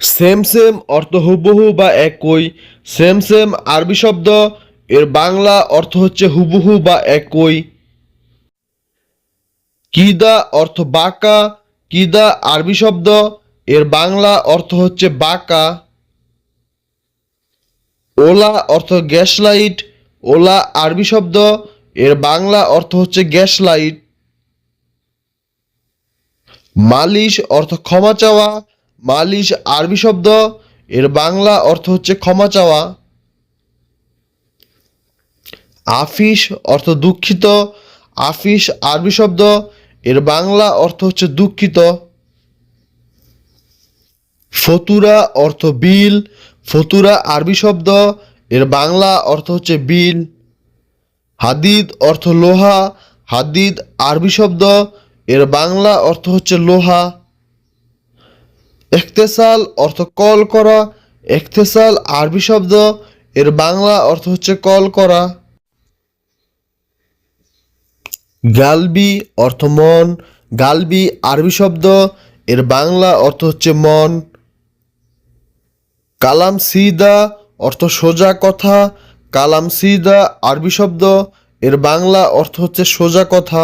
Same same অর্থ হুবহু বা একই, সেম সেম আরবি শব্দ, এর বাংলা অর্থ হচ্ছে হুবহু বা একই। কিদা অর্থ বাঁকা, কিদা আরবি শব্দ, এর বাংলা অর্থ হচ্ছে বাঁকা। ওলা অর্থ গ্যাস লাইট ওলা আরবি শব্দ, এর বাংলা অর্থ হচ্ছে গ্যাস লাইট মালিশ অর্থ ক্ষমা চাওয়া মালিশ আরবি শব্দ, এর বাংলা অর্থ হচ্ছে ক্ষমা চাওয়া। আফিস অর্থ দুঃখিত, আফিস আরবি শব্দ, এর বাংলা অর্থ হচ্ছে দুঃখিত। ফতুরা অর্থ বিল, ফতুরা আরবি শব্দ, এর বাংলা অর্থ হচ্ছে বিল। হাদিদ অর্থ লোহা, হাদিদ আরবি শব্দ, এর বাংলা অর্থ হচ্ছে লোহা। এখতেসাল অর্থ কল করা, এখতেসাল আরবি শব্দ, এর বাংলা অর্থ হচ্ছে কল করা। গালবি অর্থ মন, গালবি আরবি শব্দ, এর বাংলা অর্থ হচ্ছে মন। কালাম সিদা অর্থ সোজা কথা, কালাম সিদা আরবি শব্দ, এর বাংলা অর্থ হচ্ছে সোজা কথা।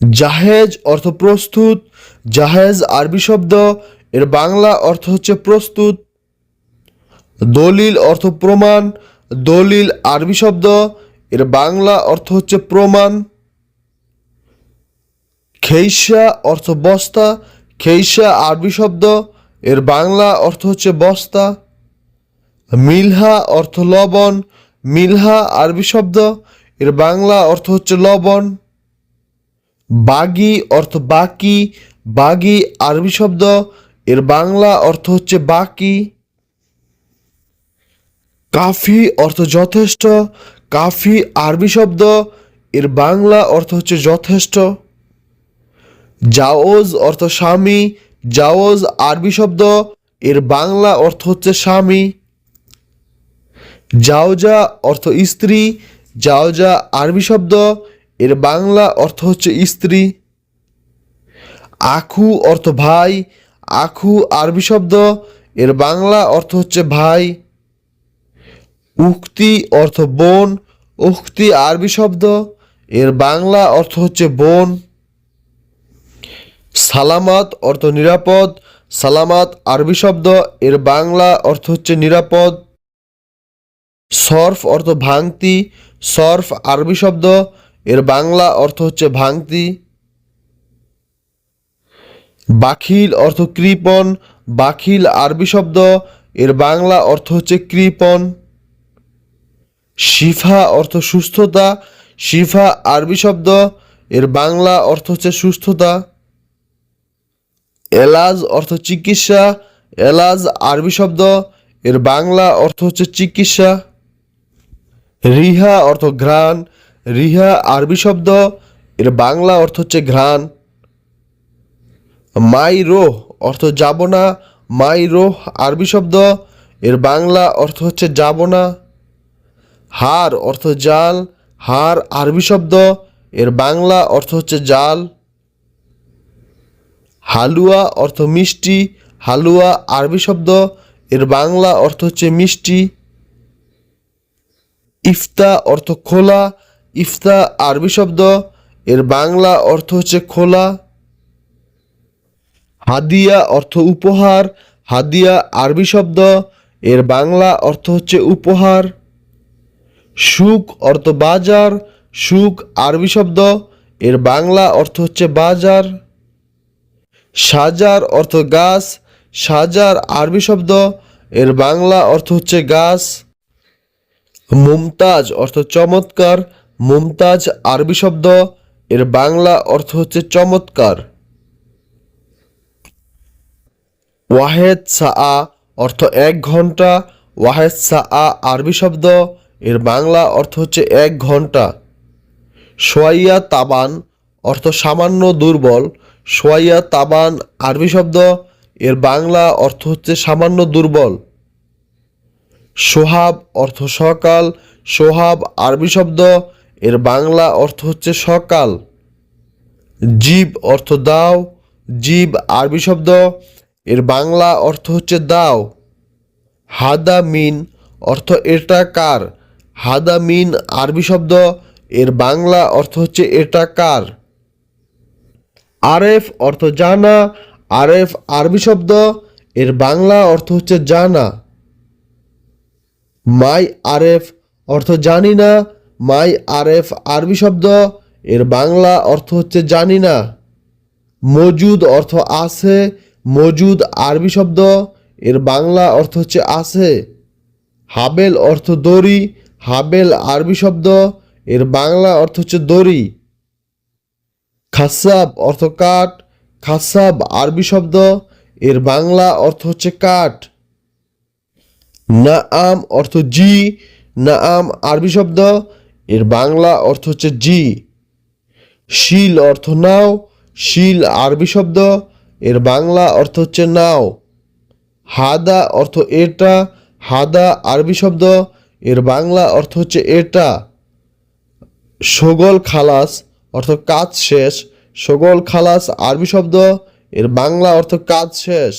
জাহেজ অর্থ প্রস্তুত, জাহেজ আরবি শব্দ, এর বাংলা অর্থ হচ্ছে প্রস্তুত, দলিল অর্থ প্রমাণ, দলিল আরবি শব্দ, এর বাংলা অর্থ হচ্ছে প্রমাণ খেইসা অর্থ বস্তা খেইসা আরবি শব্দ, এর বাংলা অর্থ হচ্ছে বস্তা, মিলহা অর্থ লবণ, মিলহা আরবি শব্দ, এর বাংলা অর্থ হচ্ছে লবণ। বাগি অর্থ বাকি, বাগি আরবি শব্দ, এর বাংলা অর্থ হচ্ছে বাকি। কাফি অর্থ যথেষ্ট, কাফি আরবি শব্দ, এর বাংলা অর্থ হচ্ছে যথেষ্ট। জাওজ অর্থ স্বামী, জাওজ আরবি শব্দ, এর বাংলা অর্থ হচ্ছে স্বামী। জাওজা অর্থ স্ত্রী, জাওজা আরবি শব্দ এর বাংলা অর্থ হচ্ছে স্ত্রী, আখু অর্থ ভাই, আখু আরবি শব্দ, এর বাংলা অর্থ হচ্ছে ভাই, উক্তি অর্থ বোন, উক্তি আরবি শব্দ, এর বাংলা অর্থ হচ্ছে বোন। সালামাত অর্থ নিরাপদ, সালামাত আরবি শব্দ, এর বাংলা অর্থ হচ্ছে নিরাপদ। সর্ফ অর্থ ভাঙতি, সর্ফ আরবি শব্দ এর বাংলা অর্থ হচ্ছে ভাঙতি, বাখিল অর্থ কৃপণ, বাখিল আরবি শব্দ, এর বাংলা অর্থ হচ্ছে কৃপণ। শিফা অর্থ সুস্থতা, শিফা আরবি শব্দ, এর বাংলা অর্থ হচ্ছে সুস্থতা। এলাজ অর্থ চিকিৎসা, এলাজ আরবি শব্দ, এর বাংলা অর্থ হচ্ছে চিকিৎসা। রিহা অর্থ ঘ্রাণ রিহা আরবি শব্দ, এর বাংলা অর্থ হচ্ছে ঘ্রাণ। মাই রোহ অর্থ যাব না। মাই রোহ আরবি শব্দ, এর বাংলা অর্থ হচ্ছে যাব না। হার অর্থ জাল, হার আরবি শব্দ, এর বাংলা অর্থ হচ্ছে জাল। হালুয়া অর্থ মিষ্টি, হালুয়া আরবি শব্দ, এর বাংলা অর্থ হচ্ছে মিষ্টি। ইফতা অর্থ খোলা ইফতা আরবি শব্দ, এর বাংলা অর্থ হচ্ছে খোলা। হাদিয়া অর্থ উপহার, হাদিয়া আরবি শব্দ, এর বাংলা অর্থ হচ্ছে উপহার। সুখ অর্থ বাজার, সুখ আরবি শব্দ, এর বাংলা অর্থ হচ্ছে বাজার। সাজার অর্থ গাছ, সাজার আরবি শব্দ, এর বাংলা অর্থ হচ্ছে গাছ। মুমতাজ অর্থ চমৎকার মুমতাজ আরবি শব্দ, এর বাংলা অর্থ হচ্ছে চমৎকার। ওয়াহেদ সা অর্থ এক ঘণ্টা। ওয়াহেদ সা আরবি শব্দ, এর বাংলা অর্থ হচ্ছে এক ঘণ্টা। সোয়াইয়া তাবান অর্থ সামান্য দুর্বল। সোয়াইয়া তাবান আরবি শব্দ, এর বাংলা অর্থ হচ্ছে সামান্য দুর্বল। সোহাব অর্থ সকাল। সোহাব আরবি শব্দ এর বাংলা অর্থ হচ্ছে সকাল। জীব অর্থ দাও, জীব আরবি শব্দ। এর বাংলা অর্থ হচ্ছে দাও। হাদা মিন অর্থ এটা কার? হাদা মিন আরবি শব্দ। এর বাংলা অর্থ হচ্ছে এটা কার? আরেফ অর্থ জানা আরেফ আরবি শব্দ। এর বাংলা অর্থ হচ্ছে জানা। মাই আরেফ অর্থ জানি না মাই আরেফ আরবি শব্দ। এর বাংলা অর্থ হচ্ছে জানি না। মজুদ অর্থ আছে, মজুদ আরবি শব্দ। এর বাংলা অর্থ হচ্ছে আছে। হাবেল অর্থ দড়ি, হাবেল আরবি শব্দ। এর বাংলা অর্থ হচ্ছে দড়ি। খাসাব অর্থ কাঠ, খাসাব আরবি শব্দ। এর বাংলা অর্থ হচ্ছে কাঠ। না আম অর্থ জি না আম আরবি শব্দ। এর বাংলা অর্থ হচ্ছে জি। শিল অর্থ নাও, শিল আরবি শব্দ, এর বাংলা অর্থ হচ্ছে নাও। হাদা অর্থ এটা, হাদা আরবি শব্দ, এর বাংলা অর্থ হচ্ছে এটা। সগল খালাস অর্থ কাজ শেষ, সগল খালাস আরবি শব্দ, এর বাংলা অর্থ কাজ শেষ।